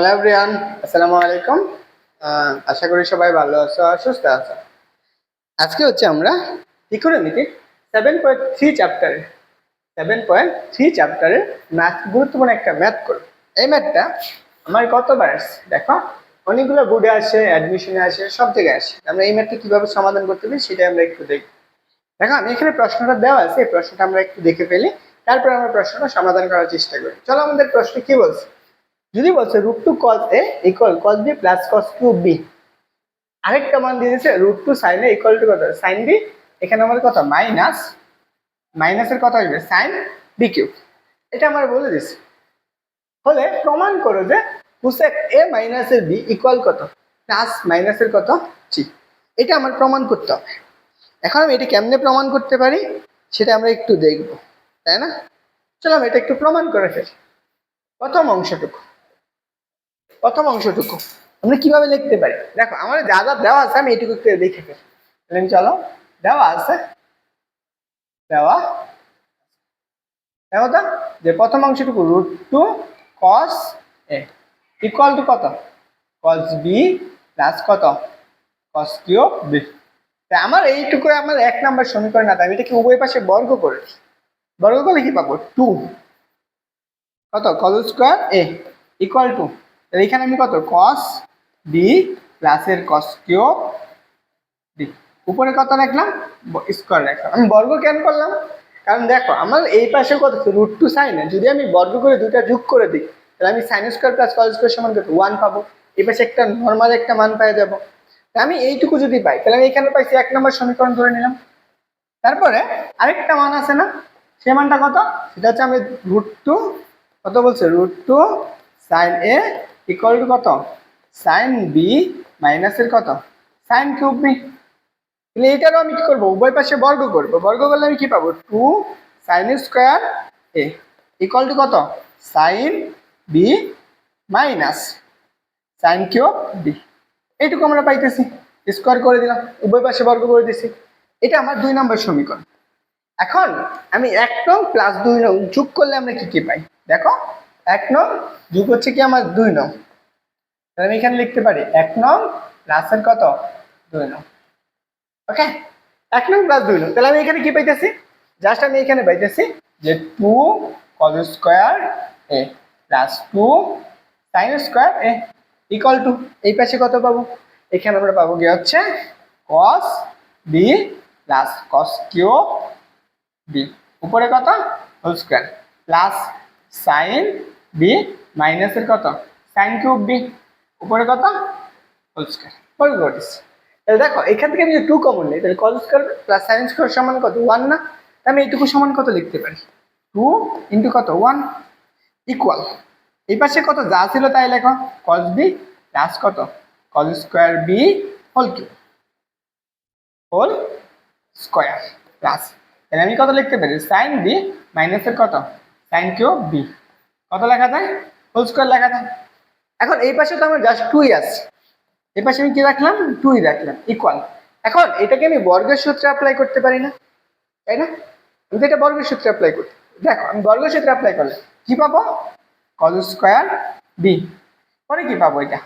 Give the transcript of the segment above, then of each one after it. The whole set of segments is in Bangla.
হ্যালো এভরিওয়ান আসসালামু আলাইকুম আশা করি সবাই ভালো আছো আর সুস্থ আছো। আজকে হচ্ছে আমরা ইকোনমিকের সেভেন পয়েন্ট থ্রি চ্যাপ্টারে সেভেন পয়েন্ট থ্রি চ্যাপ্টারের ম্যাথ গুরুত্বপূর্ণ একটা ম্যাথ করব। এই ম্যাথটা আমার কতবার আসছে দেখো, অনেকগুলো বোর্ডে আসে অ্যাডমিশনে আসে, সব জায়গায় আসে। আমরা এই ম্যাথটা কীভাবে সমাধান করতে পারি সেটা আমরা একটু দেখি দেখো, আমি এখানে প্রশ্নটা দেওয়া আছে, এই প্রশ্নটা আমরা একটু দেখে ফেলি, তারপর আমরা প্রশ্নটা সমাধান করার চেষ্টা করি। চলো, আমাদের প্রশ্ন কি বলছে? যদি বলছে root two cos A equal cos B plus cos cube B আরেকটা মান দিয়ে দিয়েছে root two sine A equal to কত? সাইন বি এখানে আমার কত? মাইনাস মাইনাসের কথা আসবে সাইন বি কিউব এটা আমার বলে দিছে হলে প্রমাণ করো যে কুসেক এ মাইনাসের বি ইকুয়াল কত? প্লাস মাইনাসের কত? জি এটা আমার প্রমাণ করতে হবে। এখন আমি এটা কেমনে প্রমাণ করতে পারি? সেটা আমরা একটু দেখব, তাই না? চলো আমি এটা একটু প্রমাণ করে ফেলি। প্রথম অংশটুকু। প্রথম অংশটুকু। আমরা কীভাবে লিখতে পারি? দেখো, আমার যা যা দেওয়া আছে আমি এইটুকু একটু দেখে ফেলি। চলো, দেওয়া আছে। দেওয়া দেখো যে প্রথম অংশটুকু root two cos A equal to কত? কস বি প্লাস কত? কস কিউ বি আমার এইটুকু আমার এক নাম্বার সমীকরণ আছে, আমি এটাকে উভয় পাশে বর্গ করে বর্গ করলে কি পাবো? টু কত? Cos square A equal to তাহলে এখানে আমি কত? কস বি প্লাসের কস কিউ বি উপরে কত রাখলাম? স্কোয়ার রাখলাম। আমি বর্গ কেন করলাম? কারণ দেখো, আমার এই পাশে কত? রুট টু সাইন যদি আমি বর্গ করে দুইটা যোগ করে দিই, তাহলে আমি sine square plus cos square সমান কত? ওয়ান পাবো। এই পাশে একটা নর্মাল একটা মান পেয়ে যাব। আমি এইটুকু যদি পাই, তাহলে আমি এখানে পাইছি এক নম্বর সমীকরণ ধরে নিলাম। তারপরে আরেকটা মান আছে না? সে মানটা কত? সেটা হচ্ছে আমি রুট টু কত বলছে? Root two sine A equal to কত? সাইন বি মাইনাসের কত? সাইন কিউব বি তাহলে এটারও আমি কি করব? উভয় পাশে বর্গ করব। বর্গ করলে আমি কি পাবো? Two sine square A equal to কত? Sine B minus sine cube B এইটুকু আমরা পাইতেছি। স্কোয়ার করে দিলাম। উভয় পাশে বর্গ করে দিছি। এটা আমার দুই নম্বর সমীকরণ। এখন আমি এক নং প্লাস দুই নং যোগ করলে আমরা কি কি পাই? দেখো, এক নং যোগ হচ্ছে কি আমার দুই নং। তাহলে আমি এখানে লিখতে পারি এক নং প্লাসের কত? দুই নং। ওকে এক নং প্লাস দুই নং। তাহলে আমি এখানে কি পাইতেছি? জাস্ট আমি এখানে পাইতেছি যে two cos square A plus two sine square A equal to এই পাশে কত পাবো? এখানে আমরা পাবো কি হচ্ছে cos B plus cos cube B উপরে কত? Whole square plus sine B মাইনাসের কত? সাইন কিউব বি উপরে কত? হোল স্কোয়ার করে তাহলে দেখো, এখান থেকে আমি টু কমন নেই, তাহলে cos square plus sine square সমান কত? ওয়ান না? আমি এইটুকু সমান কত লিখতে পারি? টু ইন্টু কত? ওয়ান ইকুয়াল এই পাশে কত যা ছিল তাই লেখো। কজ বি প্লাস কত? Cos square B whole cube whole square plus তাহলে আমি কত লিখতে পারি? সাইন বি মাইনাসের কত? সাইন কিউব বি কত লেখা যায়? হোল স্কোয়ার লেখা যায়। এখন এই পাশে তো আমার জাস্ট টুই আছে। এই পাশে আমি কি রাখলাম? টুই রাখলাম ইকুয়াল এখন এটাকে আমি বর্গের সূত্রে অ্যাপ্লাই করতে পারি না, তাই না? আমি তো এটা বর্গের সূত্রে অ্যাপ্লাই করতে দেখো, আমি বর্গের সূত্রে অ্যাপ্লাই করলে কি পাবো? কজ স্কোয়ার বি পরে কি পাবো এটা?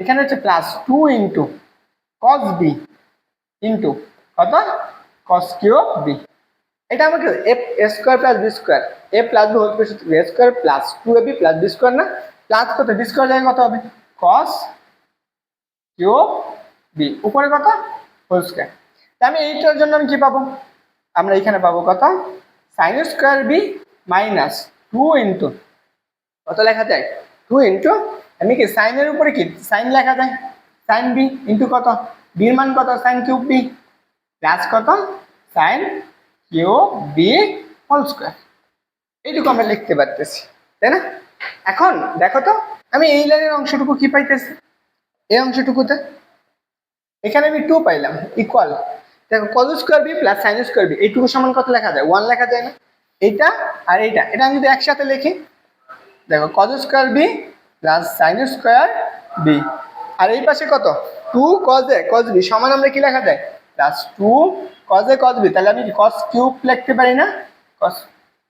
এখানে হচ্ছে plus two into cos B into কত? কস কিউব বি এটা আমাকে A square plus B square A plus B whole square plus two A B plus B square না? প্লাস কত? বি স্কোয়ার জায়গায় কত হবে? কস কিউব বি উপরে কত? হোল স্কোয়ার তা আমি এইটার জন্য আমি কি পাবো? আমরা এখানে পাবো কত? Sine square B minus two into কত লেখা যায়? টু ইন্টু আমি কি সাইনের উপরে কি? সাইন লেখা যায়। সাইন বি ইন্টু কত? বির মান কত? সাইন কিউব বি প্লাস কত? Sine cube B whole square এইটুকু আমরা লিখতে পারতেছি, তাই না? এখন দেখো তো, আমি এই লাইনের অংশটুকু কি পাইতেছি? এই অংশটুকুতে? এখানে আমি টু পাইলাম ইকুয়াল দেখো cos square B plus sine square B এইটুকু সমান কত লেখা যায়? ওয়ান লেখা যায় না। এইটা আর এইটা, এটা আমি যদি একসাথে লিখি, দেখো cos square B plus sine square B আর এই পাশে কত? Two cos A cos B সমান আমরা কি লেখা যায়? Plus two cos A cos B তাহলে আমি কস কিউব লিখতে পারি না? Cos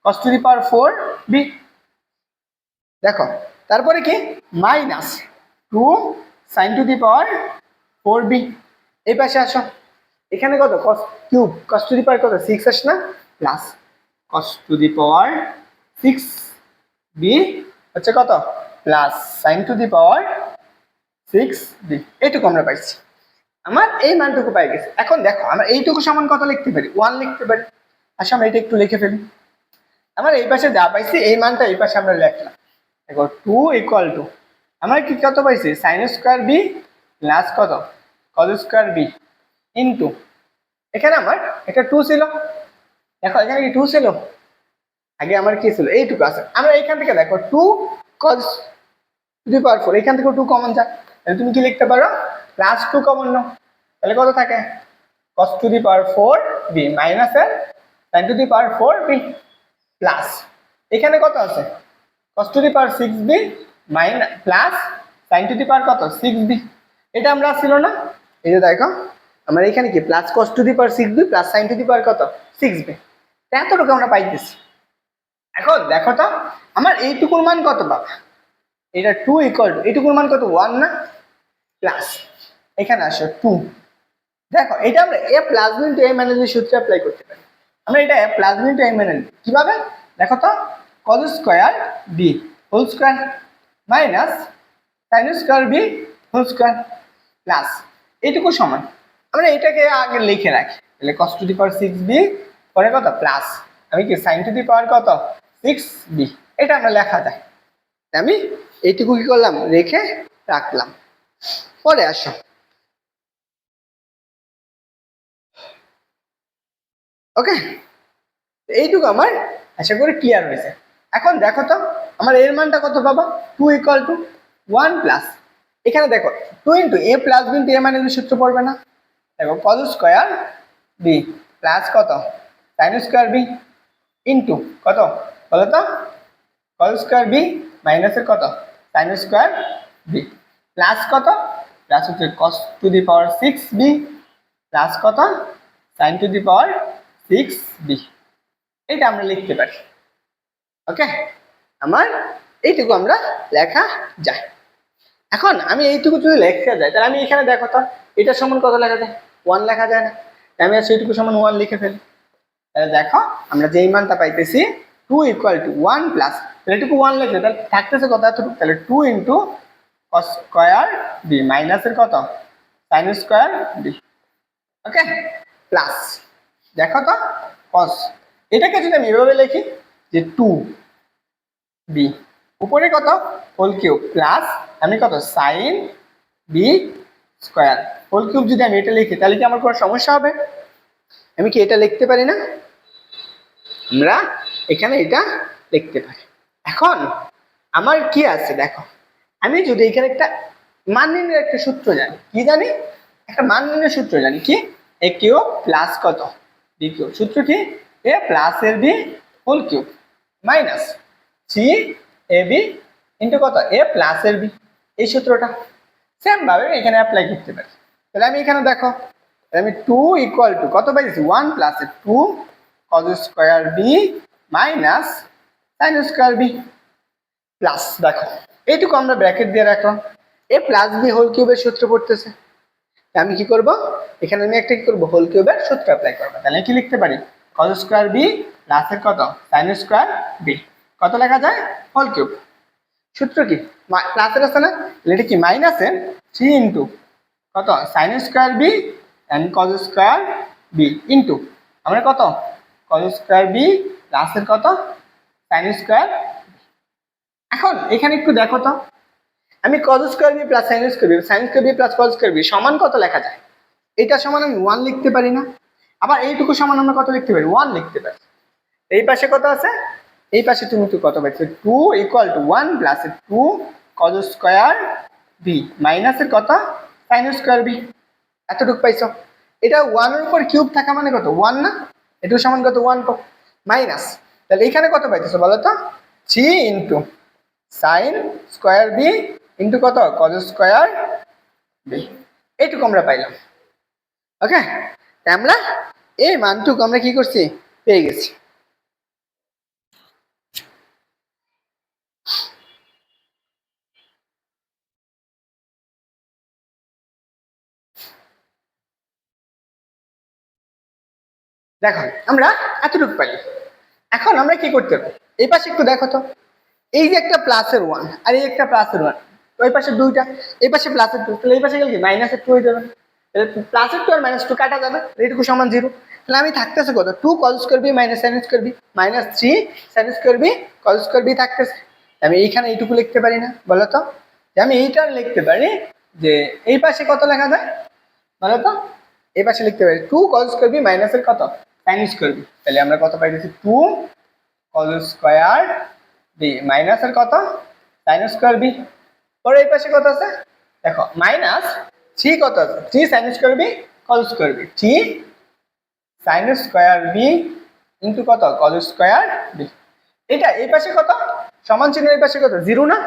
cos to the power four B দেখো, তারপরে কি? Minus two sine to the power four B. এই পাশে আসো। এখানে কত? Cos cube cos to the power কত? সিক্স আস না? Plus cos to the power six B হচ্ছে কত? Plus sine to the power six B এইটুকু আমরা পাইছি। আমার এই মানটুকু পাই গেছে। এখন দেখো, আমরা এইটুকু সমান কত লিখতে পারি? ওয়ান লিখতে পারি। আচ্ছা আমরা এটা একটু লিখে ফেলি। আমার এই পাশে যা পাইছি, এই মানটা এই পাশে আমরা লিখলাম। দেখো টু ইকুয়াল টু আমরা কি কত পাইছি? সাইন স্কোয়ার বি প্লাস কত? কজ স্কোয়ার বি ইন্টু এখানে আমার এটা টু ছিল। দেখো, এখানে কি টু ছিল? আগে আমার কি ছিল? এইটুকু আছে। আমরা এইখান থেকে দেখো two cos to the power four এখান থেকে টু কমন যায় তাহলে তুমি কি লিখতে পারো? প্লাস টু কমন নাও তাহলে কত থাকে? Cos to the power four B minus এর sine to the power four B plus এখানে কত আছে? Cos to the power six B minus plus to the power কত? সিক্স বি এটা আমরা ছিল না? এই যে দেখো, আমরা এখানে কি? Plus cos to the power six B plus sine to the কত? সিক্স বি এতটুকু আমরা পাইতেছি। এখন দেখো তো, আমার এইটুকুর মান কত বাবা? এটা টু ইকুয়াল এইটুকুর মান কত? ওয়ান না? প্লাস এখানে আসো টু দেখো, এটা আমরা এ প্লাস মিন টু এ ম্যানেজের সূত্রে অ্যাপ্লাই করতে পারি। আমরা এটা plus mean two A manage কীভাবে? দেখো তো cos square B whole square minus sine square B whole square plus এইটুকু সমান। আমরা এটাকে আগে লিখে রাখি। তাহলে cos to the power six B পরে কত? প্লাস আমি কি সাইন টু দি পাওয়ার কত? সিক্স বি এটা আমরা লেখা যায়। আমি এইটুকু কি করলাম? রেখে রাখলাম। পরে আসো। ওকে এইটুকু আমার আশা করি ক্লিয়ার হয়েছে। এখন দেখো তো, আমার এর মানটা কত পাবা? Two equal to one plus এখানে দেখো two into A plus B into A মানে সূত্র পড়বে না। দেখো কত স্কোয়ার বি প্লাস কত? সাইন স্কোয়ার বি ইন্টু কত? বলো তো? কল স্কোয়ার বি মাইনাসের কত? সাইন স্কোয়ার বি প্লাস কত? প্লাস হচ্ছে cos to the power six B plus কত? Sine to the power six B এটা আমরা লিখতে পারি। ওকে আমার এইটুকু আমরা লেখা যায়। এখন আমি এইটুকু যদি লেখা যায়, তাহলে আমি এখানে দেখো তো, এটা সমান কত লেখা যায়? ওয়ান লেখা যায় না। আমি আর সেইটুকু সমান ওয়ান লিখে ফেলি। তাহলে দেখো, আমরা যেই মানটা পাইতেছি two equal to one plus তাহলে এটুকু ওয়ান লিখলে তাহলে থাকতেছে কত এতটুকু? তাহলে টু ইন্টু স্কোয়ার বি মাইনাসের কত? Sine square B okay plus দেখো তো কস এটাকে যদি আমি এভাবে লিখি যে টু বি উপরে কত? হোল কিউব প্লাস আমি কত? Sine B square whole cube যদি আমি এটা লিখি, তাহলে কি আমার কোনো সমস্যা হবে? আমি কি এটা লিখতে পারি না? আমরা এখানে এটা লিখতে পারি। এখন আমার কি আছে দেখো? আমি যদি এখানে একটা মান নির্ণয়ের একটা সূত্র জানি, কি জানি? একটা মান নির্ণয়ের সূত্র জানি, কি? এ কিউ প্লাস কত? বি কিউ সূত্র কি? এ প্লাস এর B whole cube minus C A B into কত? এ প্লাস এর বি। এই সূত্রটা। সেম ভাবে আমি এখানে অ্যাপ্লাই করতে পারি। তাহলে আমি এখানে দেখো আমি টু ইকুয়াল টু কত পাইছি? One plus two cos square B minus sine square B plus দেখো, এইটুকু আমরা ব্র্যাকেট দিয়ে রাখলাম। এ প্লাস বি হোল কিউবের সূত্র পড়তেছে। আমি কি করব? এখানে আমি একটা কি করব? হোল কিউবের সূত্র অ্যাপ্লাই করব। তাহলে কি লিখতে পারি? কজ স্কোয়ার বি প্লাসের কত? সাইন স্কোয়ার বি কত লেখা যায়? হোল কিউব সূত্র কি? প্লাসের আছে না? এটা কি? মাইনাসের থ্রি ইন্টু কত? Sine square B and cos square B into আমরা কত? কজ স্কোয়ার বি প্লাসের কত? সাইন স্কোয়ার এখন এখানে একটু দেখো তো। আমি cos square B plus sine square B sine square B plus cos square B সমান কত লেখা যায়? এটা সমান আমি ওয়ান লিখতে পারি না। আবার এইটুকু সমান আমরা কত লিখতে পারি? ওয়ান লিখতে পারি। এই পাশে কত আছে? এই পাশে তুমি তো কত পাইছো? Two equal to one plus two cos square B মাইনাসের কত? সাইন স্কোয়ার বি এতটুকু পাইছো। এটা ওয়ানের উপর কিউব থাকা মানে কত? ওয়ান না? এটু সমান কত? ওয়ান মাইনাস তাহলে এখানে কত পাইতেছো বলো তো? Three into sine square B into কত? কজ স্কোয়ার বি এইটুকু আমরা পাইলাম। ওকে আমরা এই মানটুকু আমরা কি করছি? পেয়ে গেছি। দেখো আমরা এতটুকু পাই এখন আমরা কি করতে পারি? এই পাশে একটু দেখো তো। এই যে একটা প্লাসের ওয়ান আর এই একটা প্লাসের ওয়ান ওই পাশে দুইটা, এই পাশে প্লাসের টু তাহলে এই পাশে গেলে কি? মাইনাসের টু হয়ে যাবে। প্লাসের টু আর মাইনাস টু কাটা যাবে এইটুকু সমান জিরো তাহলে আমি থাকতেছে কত? Two cos square B minus sine square B minus three sine square B cos square B থাকতেছে। আমি এইখানে এইটুকু লিখতে পারি না, বলো তো? আমি এইটা লিখতে পারি যে এই পাশে কত লেখা যায়? বলো তো? এই পাশে লিখতে পারি। টু কল স্কোয়ার বি মাইনাসের কত? সাইন স্কোয়ার বি তাহলে আমরা কত পাইতেছি? টু কল স্কোয়ার বি মাইনাসের কত? সাইন স্কোয়ার বি পরে এই পাশে কত আছে? দেখো মাইনাস থ্রি কত আছে? Three sine square B cos square B three sine square B into কত? কল স্কোয়ার বি এটা এই পাশে কত? সমান চিহ্ন এই পাশে কত? জিরো না?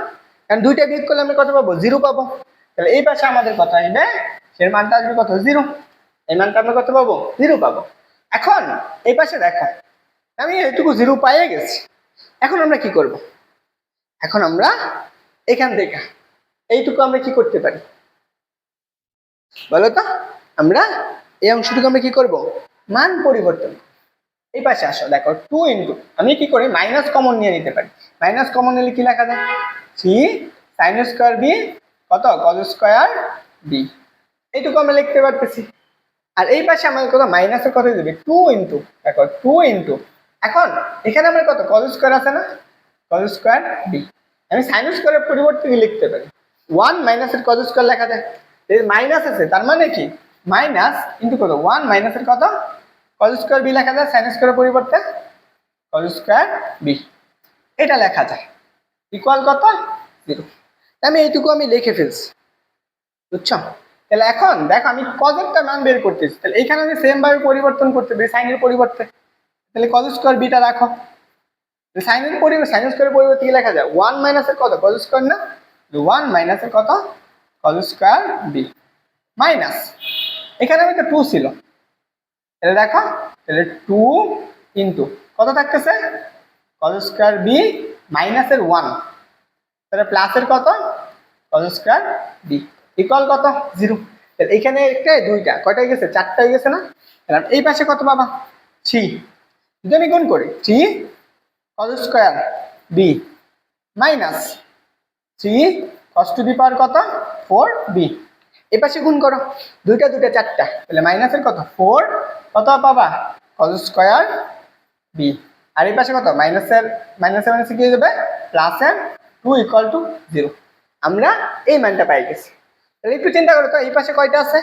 কারণ দুইটা বিয়োগ করলে আমরা কত পাবো? জিরো পাবো। তাহলে এই পাশে আমাদের কত আসবে? সেই মানটা আসবে কত? জিরো এই মানটা আমরা কত পাবো? জিরো পাবো। এখন, এই পাশে দেখো। আমি এইটুকু জিরো পাইয়ে গেছি। এখন আমরা কি করব? এখন আমরা এখান থেকে, এইটুকু আমরা কি করতে পারি? বলো তো, আমরা এই অংশটুকু আমরা কি করব? মান পরিবর্তন এই পাশে আসো, দেখো টু ইন্টু আমি কি করি? মাইনাস কমন নিয়ে নিতে পারি। মাইনাস কমন নিলে কি লেখা যায়? থ্রি সাইন স্কোয়ার বি কত? কজ স্কোয়ার বি এইটুকু আমরা লিখতে পারতেছি। আর এই পাশে আমাদের কত মাইনাসের কত দেবে টু ইন্টু দেখো টু ইন্টু এখন এখানে আমার কত? কজ স্কোয়ার আছে না? কজ স্কোয়ার বি আমি সাইন স্কোয়ারের পরিবর্তে কি লিখতে পারি? ওয়ান মাইনাসের কজ স্কোয়ার লেখা যায় মাইনাস আছে, তার মানে কি? মাইনাস ইন্টু কত? ওয়ান মাইনাসের কত? কজ স্কোয়ার বি লেখা যায় সাইন স্কোয়ারের পরিবর্তে। কজ স্কোয়ার বি এটা লেখা যায় ইকুয়াল কত? জিরো আমি এইটুকু আমি লিখে ফেলছি। বুঝছ? তাহলে এখন দেখো, আমি কজেরটা মান বের করতেছি। তাহলে এইখানে আমি সেম ভাবে পরিবর্তন করতে পারি সাইনের পরিবর্তে। তাহলে কজ স্কোয়ার বিটা রাখো। সাইনের পরিবর্তে সাইন স্কোয়ারের পরিবর্তে কি লেখা যায়? ওয়ান মাইনাসের কত? কজ স্কোয়ার না? ওয়ান মাইনাসের কত? কজ স্কোয়ার বি মাইনাস এখানে আমি তো টু ছিল। তাহলে দেখো, তাহলে টু ইন্টু কত থাকতেছে? কজ স্কোয়ার বি মাইনাসের ওয়ান তাহলে প্লাসের কত? কজ স্কোয়ার বি ইকুয়াল কত? জিরো তাহলে এখানে একটা দুইটা। কয়টা গেছে? চারটা গেছে না? এই পাশে কত পাবা? থ্রি যদি আমি গুণ করি। Three cos square B minus three cos to the power কত? ফোর বি এই পাশে গুণ করো। দুইটা দুইটা, চারটা। তাহলে মাইনাসের কত? ফোর কত পাবা? কজ স্কোয়ার বি আর এই পাশে কত? মাইনাসের মাইনাসের মাইনাসে কি হয়ে যাবে? প্লাসের টু ইকুয়াল টু জিরো আমরা এই মানটা পাই গেছি। একটু চিন্তা করো তো, এই পাশে কয়টা আছে?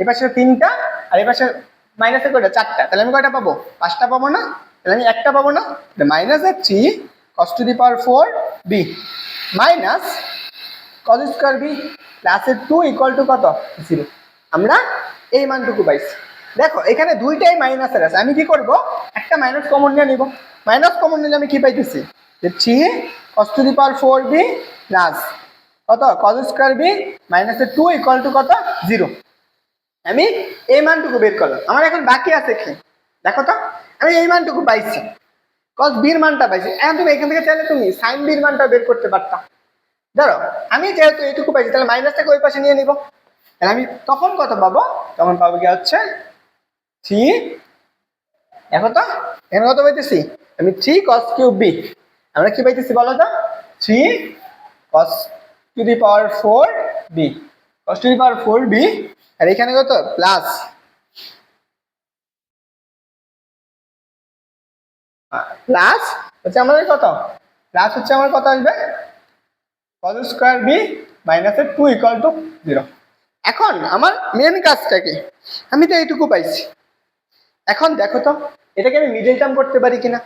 এই পাশে তিনটা, আর এই পাশে মাইনাসের কয়টা? চারটা। তাহলে আমি কয়টা পাবো? পাঁচটা পাবো না? তাহলে আমি একটা পাবো না? মাইনাস এর three cos to the power four B minus cos square B প্লাসের টু ইকুয়াল টু কত? জিরো আমরা এই মানটুকু পাইছি। দেখো, এখানে দুইটাই মাইনাসের আছে। আমি কি করব? একটা মাইনাস কমন নিয়ে নিব। মাইনাস কমন নিলে আমি কি পাইতেছি? যে three cos to the power four B plus কত? কজ স্কোয়ার বি মাইনাসের টু ইকুয়াল টু কত? জিরো আমি এই মানটুকু বের করলাম। আমার এখন বাকি আছে কি দেখো তো, আমি এই মানটুকু পাইছি। কজ বির মানটা পাইছি। এখন তুমি এখান থেকে চাইলে তুমি সাইন বির মানটা বের করতে পারতাম ধরো, আমি যেহেতু এইটুকু পাইছি, তাহলে মাইনাস থেকে ওই পাশে নিয়ে নিব। তাহলে আমি তখন কত পাবো? তখন পাবো কি হচ্ছে থ্রি দেখো তো, এখানে কত পাইতেছি? আমি থ্রি কস কিউব বি আমরা কি পাইতেছি বলো তো? Three cos to the power four B cos to the power four B আর এখানে কত? প্লাস প্লাস হচ্ছে আমাদের কত? প্লাস হচ্ছে আমার কত আসবে? কজ স্কোয়ার বি মাইনাসের টু ইকুয়াল টু জিরো এখন আমার মেন কাজটা কি? আমি তো এইটুকু পাইছি। এখন দেখো তো, এটাকে আমি মিডল টার্ম করতে পারি কিনা?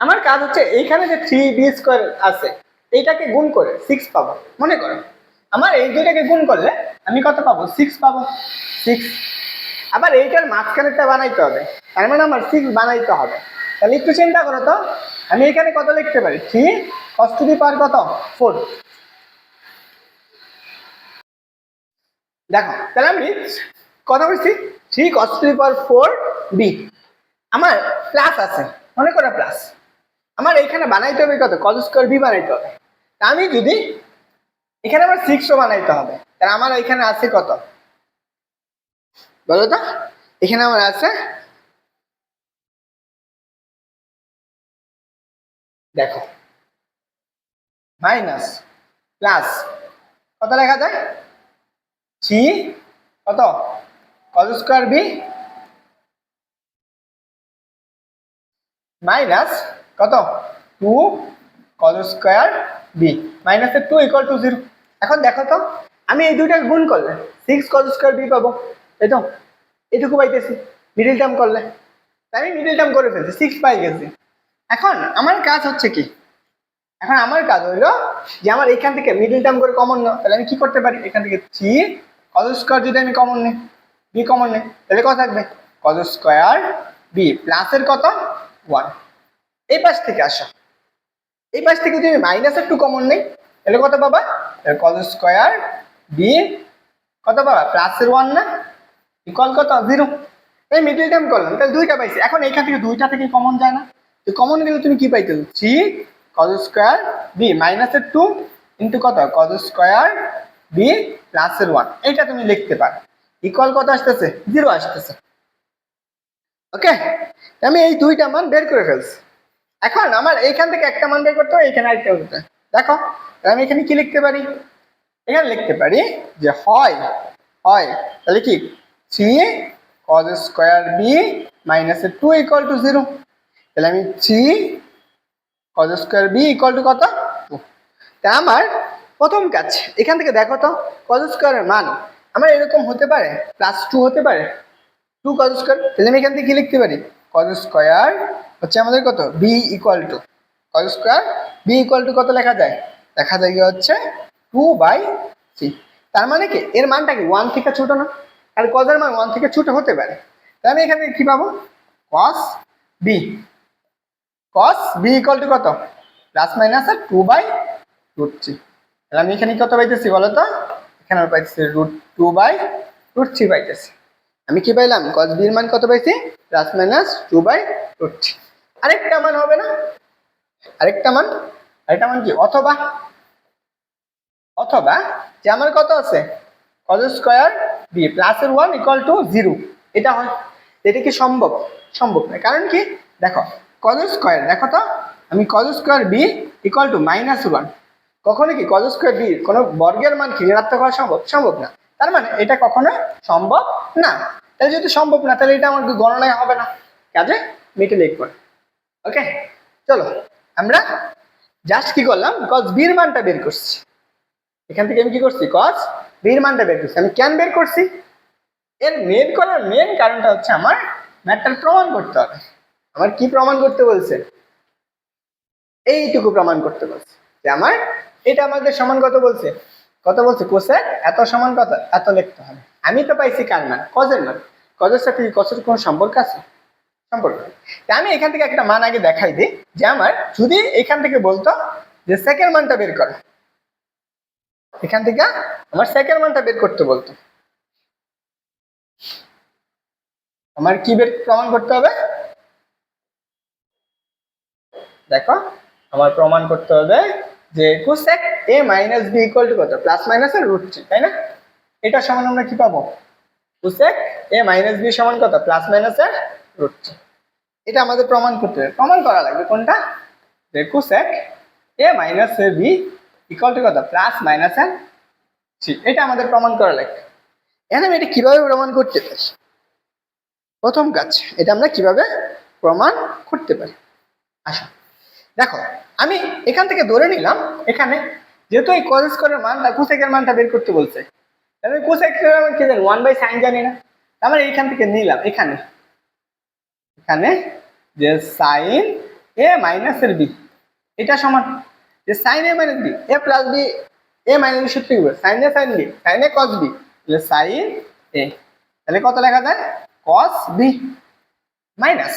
আমার কাজ হচ্ছে এইখানে যে থ্রি বি স্কোয়ার আছে এইটাকে গুণ করে সিক্স পাবো। মনে করো, আমার এই দুইটাকে গুণ করলে আমি কত পাবো? সিক্স পাবো। সিক্স আবার এইটার মাঝখানেরটা বানাইতে হবে। তার মানে আমার সিক্স বানাইতে হবে। তাহলে একটু চিন্তা করো তো। আমি এখানে কত লিখতে পারি? থ্রি কস টু দি কত? ফোর দেখো, তাহলে আমি কত বলছি। Three cos to the four B আমার প্লাস আছে। মনে করো প্লাস আমার এইখানে বানাইতে হবে কত? কজ স্কোয়ার বি বানাইতে হবে। আমি যদি এখানে আমার সিক্সও বানাইতে হবে, তাহলে আমার এখানে আছে কত? বলো তো, এখানে আমার আছে দেখো মাইনাস প্লাস কত লেখা যায়? থ্রি কত? কত স্কোয়ার বি মাইনাস কত? টু কত স্কোয়ার বি মাইনাসের টু ইকুয়াল টু জিরো এখন দেখো তো, আমি এই দুইটা গুণ করলে সিক্স কজ স্কোয়ার বি পাবো। এই তো এটুকু পাইতেছি মিডিল টার্ম করলে। তাই আমি মিডিল টার্ম করে ফেলছি সিক্স পাই গেছি। এখন আমার কাজ হচ্ছে কি? এখন আমার কাজ হইল যে আমার এখান থেকে মিডিল টার্ম করে কমন না তাহলে আমি কি করতে পারি? এখান থেকে থ্রি কজ স্কোয়ার যদি আমি কমন নিই বি কমন নিই, তাহলে কত থাকবে? কজ স্কোয়ার বি প্লাসের কত? ওয়ান এই পাশ থেকে আসা। এই পাশ থেকে যদি মাইনাসের টু কমন নেই, তাহলে কত পাবা? কজ স্কোয়ার বি কত পাবা? প্লাসের ওয়ান না? ইকুয়াল কত? জিরো এই মিডিল টার্ম করলাম, তাহলে দুইটা পাইছি। এখন এখান থেকে দুইটা থেকে কমন যায় না। তো কমন গেলে তুমি কি পাইতে থ্রি কজ স্কোয়ার বি মাইনাসের টু ইন্টু কত? কজ স্কোয়ার বি প্লাসের ওয়ান এইটা তুমি লিখতে পারো। ইকুয়াল কত আসতেছে? জিরো আসতেছে। ওকে আমি এই দুইটা মান বের করে ফেলছি। এখন আমার এইখান থেকে একটা মান বের করতে হবে, এইখানে আরেকটা করতে দেখো, আমি এখানে কি লিখতে পারি? এখানে লিখতে পারি যে হয় হয়, তাহলে কি? Three cos square B minus two equal to zero তাহলে আমি three cos square B equal to কত? টু তা আমার প্রথম কাজ, এখান থেকে দেখো তো কজ স্কোয়ারের মান আমার এরকম হতে পারে প্লাস টু হতে পারে। টু কজ স্কোয়ার, তাহলে আমি এখান থেকে কি লিখতে পারি? কজ স্কোয়ার হচ্ছে আমাদের কত? B equal to cos square? B equal to কত লেখা যায়? লেখা যায় গিয়ে হচ্ছে টু বাই থ্রি তার মানে কি? এর মানটা কি ওয়ান থেকে ছোট না? আর কজের মান ওয়ান থেকে ছোট হতে পারে। তাহলে আমি এখানে কি পাবো? Cos B cos B equal to কত? প্লাস মাইনাস আর টু বাই রুট থ্রি তাহলে আমি এখানে কত পাইতেছি বলো তো এখানে আমি পাইতেছি root two by root three পাইতেছি। আমি কি পাইলাম? কস বি এর মান কত পাইছি? Plus minus two by root three আরেকটা মান হবে না? আরেকটা মান? আরেকটা মান কি? অথবা অথবা যে আমার কত আছে? কজ স্কোয়ার বি প্লাসের ওয়ান ইকুয়াল টু জিরো এটা হয়, এটা কি সম্ভব? সম্ভব নয়। কারণ কি? দেখো কজ স্কোয়ার দেখো তো, আমি cos square B equal to minus one কখনো কি কজ স্কোয়ার বি কোনো বর্গের মান কি ঋণাত্মক হওয়া সম্ভব? সম্ভব না। তার মানে এটা কখনো সম্ভব না। তাহলে যদি সম্ভব না, তাহলে এটা আমার গণনায় হবে না। কাজে মিটে লিখব ওকে চলো, আমরা জাস্ট কি করলাম? কজ বির মানটা বের করছি। এখান থেকে আমি কি করছি? কজ বির মানটা বের করছি। আমি কেন বের করছি? এর মেন করার মেন কারণটা হচ্ছে আমার ম্যাটটার প্রমাণ করতে হবে। আমার কি প্রমাণ করতে বলছে? এইটুকু প্রমাণ করতে বলছে। যে আমার এটা আমাদের সমান কত বলছে? কত বলছে? কোসেক এত সমান কত? এত লিখতে হবে। আমি তো পাইছি কার মান? কজের মান। কজের সাথে কি কজের কোনো সম্পর্ক আছে? সম্পর্ক। তা আমি এখান থেকে একটা মান আগে দেখাই দিই, যে আমার যদি এখান থেকে বলতো যে সেকেন্ড মানটা বের এখান থেকে আমার সেকেন্ড মানটা বের করতে বলতো। আমার কি বের প্রমাণ করতে হবে? দেখো, আমার প্রমাণ করতে হবে যে cosec A minus B equal to কত? প্লাস মাইনাস এর রুট থ্রি তাই না? এটা সমান আমরা কি পাবো? কোসেক এ মাইনাস বি সমান কত? প্লাস মাইনাস এর রুট এটা আমাদের প্রমাণ করতে প্রমাণ করা লাগবে কোনটা? Cosec A minus A B equal to কত? প্লাস মাইনাস এন থ্রি এটা আমাদের প্রমাণ করা লাগবে। এখন আমি এটা কীভাবে প্রমাণ করতে পারি? প্রথম কাজ, এটা আমরা কীভাবে প্রমাণ করতে পারি? আসো। দেখো, আমি এখান থেকে ধরে নিলাম, এখানে যেহেতু এই কজ স্কোয়ারের মানটা কোসেকের মানটা বের করতে বলছে, তাহলে কোসেকের আমি কি জানি? ওয়ান বাই সাইন জানি না। আমরা এইখান থেকে নিলাম, এখানে। এখানে যে সাইন এ মাইনাসের বি এটা সমান। যে sine A minus B A plus B A minus B সূত্র কি sine A sine B sine A cos B তাহলে সাইন এ তাহলে কত লেখা যায়? কস বি মাইনাস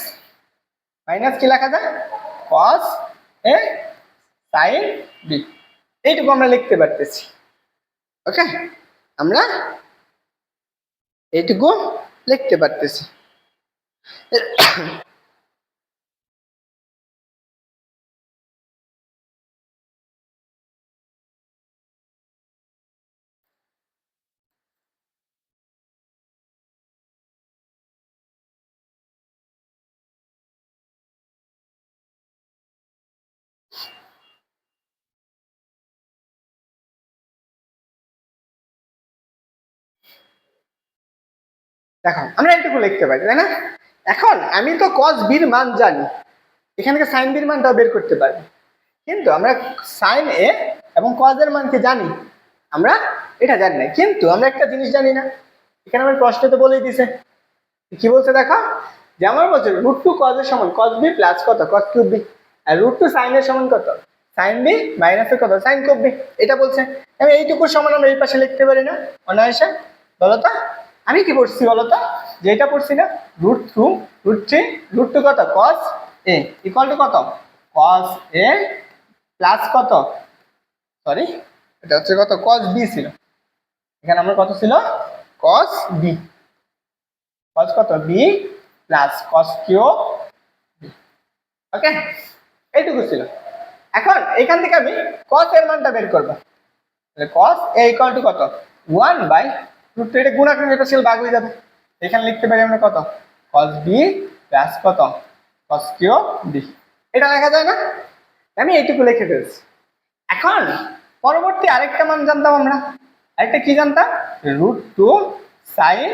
মাইনাস কি লেখা যায়? কস এ সাইন বি এইটুকু আমরা লিখতে পারতেছি। ওকে আমরা এইটুকু লিখতে পারতেছি। দেখো আমরা এইটুকু লিখতে পারি তাই না? এখন আমি তো কস বির মান জানি। এখান থেকে সাইন বির মানটাও বের করতে পারি কিন্তু আমরা সাইন এ এবং কজের মানকে জানি। আমরা এটা জানি না। কিন্তু আমরা একটা জিনিস জানি না। এখানে আমার প্রশ্নে তো বলেই দিছে। কি বলছে দেখো? যে আমার বলছে রুট টু কজের সমান কস বি প্লাস কত? কস কিউব বি আর রুট টু সাইনের সমান কত? সাইন বি মাইনাসের কত? সাইন কিউব বি এটা বলছে। আমি এইটুকুর সমান আমরা এই পাশে লিখতে পারি না। অনায়াসে, বলো তো? আমি কি পড়ছি বলো তো যে এটা পড়ছি না root two root three root two কত? কস এ ইকুয়াল টু কত? কস এ প্লাস কত? সরি এটা হচ্ছে কত? কস বি ছিল। এখানে আমার কত ছিল? কস বি কস কত? B plus cos Q okay এইটুকু ছিল। এখন এখান থেকে আমি কস এর মানটা বের করব। কস এ ইকুয়াল টু কত? ওয়ান বাই রুট টু, এটা গুণাকার এটা ছিল ভাগ হয়ে যাবে। এখানে লিখতে পারি আমরা কত? কস বি প্লাস কত? কস কিউ বি এটা লেখা যায় না? আমি এইটুকু লিখে ফেলছি। এখন, পরবর্তী আরেকটা মান জানতাম আমরা। আরেকটা কি জানতাম? Root two sine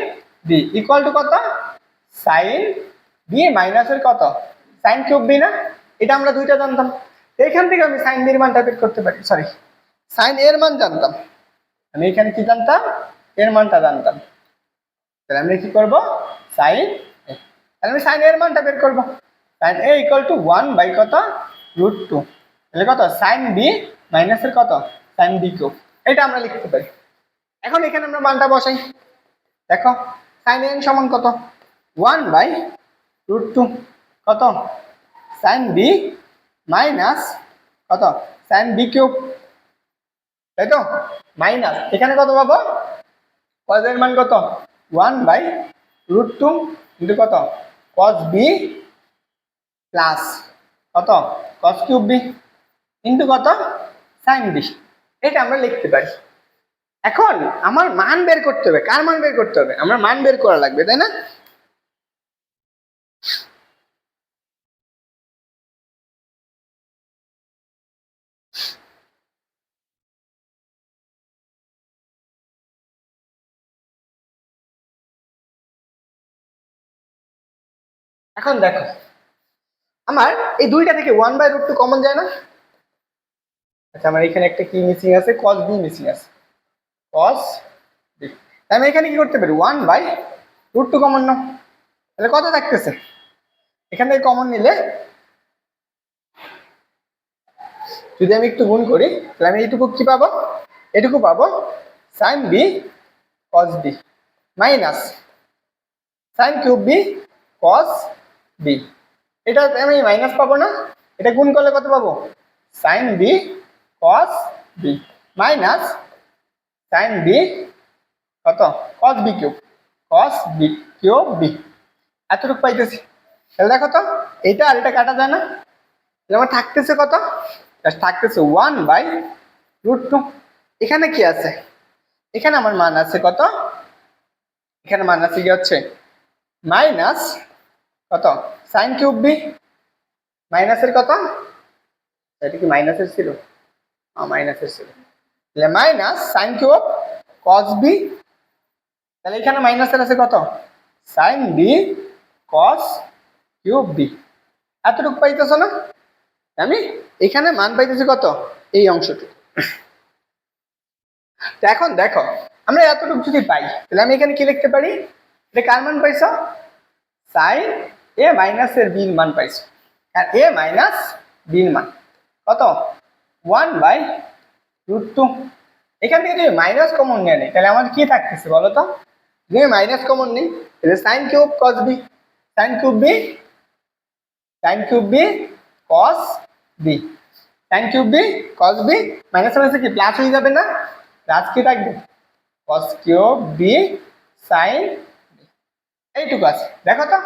B equal to কত? সাইন বি মাইনাসের কত? সাইন কিউব বি না? এটা আমরা দুইটা জানতাম। এখান থেকে আমি সাইন বির মানটা বের করতে পারি। সরি সাইন এর মান জানতাম। আমি এখানে কি জানতাম? এর মানটা জানতাম। তাহলে আমরা কি করব? সাইন তাহলে আমি সাইন এর মানটা বের করব। Sine A equal to one by কত? রুট টু তাহলে কত? সাইন বি মাইনাসের কত? সাইন বি কিউব এটা আমরা লিখতে পারি। এখন এখানে আমরা মানটা বসাই। দেখো সাইন এন সমান কত? ওয়ান বাই রুট টু কত? সাইন বি মাইনাস কত? সাইন বি কিউব তাই তো? মাইনাস এখানে কত পাবো? কজের মান কত? ওয়ান বাই রুট টু কিন্তু কত? কস বি প্লাস কত? কস কিউব বি কিন্তু কত? সাইন বি এটা আমরা লিখতে পারি। এখন আমার মান বের করতে হবে। কার মান বের করতে হবে? আমার মান বের করা লাগবে, তাই না? এখন দেখো। আমার এই দুইটা থেকে one by root two common যায় না? আচ্ছা আমার এখানে একটা কি মিসিং আছে? কস বি মিসিং আছে। কস বি আমি এখানে কি করতে পারি? One by root two common নাও। তাহলে কত থাকতেছে? এখান থেকে কমন নিলে যদি আমি একটু গুণ করি, তাহলে আমি এইটুকু কি পাবো? এটুকু পাবো sine B cos B minus sine cube B cos B এটা আমি মাইনাস পাবো না, এটা গুণ করলে কত পাবো? Sine B cos B minus sine B কত? Cos B cube cos B cube B এতটুকু পাইতেছি। তাহলে দেখো তো এইটা আর এটা কাটা যায় না। তাহলে আমার থাকতেছে কত? থাকতেছে ওয়ান বাই রুট টু এখানে কি আছে? এখানে আমার মান আছে কত? এখানে মান আছে কি হচ্ছে? মাইনাস কত? সাইন কিউব বি মাইনাসের কত? এটা কি মাইনাসের ছিল? মাইনাসের ছিল। তাহলে minus sine cube cos B তাহলে এখানে মাইনাসের আছে কত? Sine B cos cube B এতটুকু পাইতেছ না? আমি এখানে মান পাইতেছি কত? এই অংশটুকু তো এখন দেখো, আমরা এতটুকু যদি পাই, তাহলে আমি এখানে কি লিখতে পারি? এটা কার মান পাইছ? সাইন এ মাইনাসের বির মান পাইছো। আর এ মাইনাস বির মান। কত? ওয়ান বাই রুট টু এখান থেকে যদি মাইনাস কমন নিয়ে নেই, তাহলে আমার কি থাকতেছে বলো তো? যদি মাইনাস কমন নেই, তাহলে sine cube cos B sine cube B sine cube B cos B sine cube B cos B minus মাইনাসে কি? প্লাস হয়ে যাবে না? প্লাস কি থাকবে? কস কিউব বি সাইন এইটুকু আছে। দেখো তো।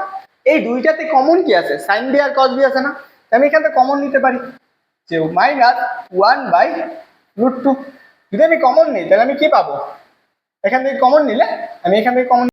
এই দুইটাতে কমন কি আছে? সাইন বি আর কস বি আছে না? আমি এখান থেকে কমন নিতে পারি। যে minus one by root two যদি আমি কমন নিই, তাহলে আমি কি পাবো? এখান থেকে কমন নিলে, আমি এখান থেকে কমন